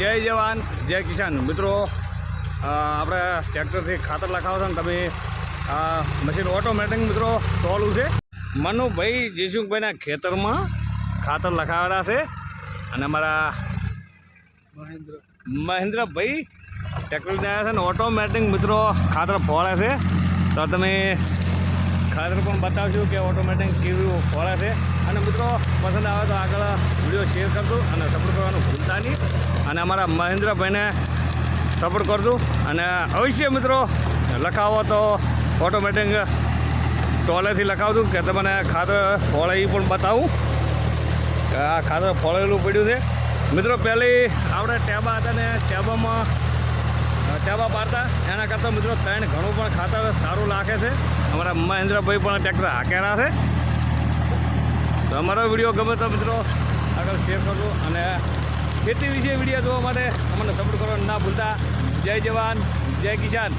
જય જવાન જય કિસાન. મિત્રો આપણે ટ્રેક્ટરથી ખાતર લખાવો છો ને તમે આ મશીન ઓટોમેટિક મિત્રો ટોલું છે. મનુભાઈ જેશુભાઈના ખેતરમાં ખાતર લખાવેલા છે અને અમારા મહેન્દ્રભાઈ ટ્રેક્ટર છે ને ઓટોમેટિક મિત્રો ખાતર ફોડે છે. તો તમે ખાતર પણ બતાવશું કે ઓટોમેટિક કેવું ફોડે છે. અને મિત્રો, પસંદ આવે તો આગળ વીડિયો શેર કરજો અને સપોર્ટ કરવાનું ભૂલતા નહીં. અને અમારા મહેન્દ્રભાઈને સપોર્ટ કરજો. અને અવશ્ય મિત્રો, લખાવો તો ઓટોમેટિક ટોલેથી લખાવજો કે તમને ખાતર ફોળે પણ બતાવું. આ ખાતર ફોળેલું પડ્યું છે. મિત્રો, પહેલી આપણે ટેબા હતા ને, ટેબામાં ટેબા પાડતા. એના કરતાં મિત્રો ત્રણ ઘણું પણ ખાતર સારું લાગે છે. અમારા મહેન્દ્રભાઈ પણ ટ્રેક્ટર હાકેરા છે. તો અમારો વીડિયો ગમે તો મિત્રો આગળ શેર કરજો અને ખેતી વિશે વીડિયો જોવા માટે અમને સપોર્ટ કરવાનું ના ભૂલતા. જય જવાન, જય કિસાન.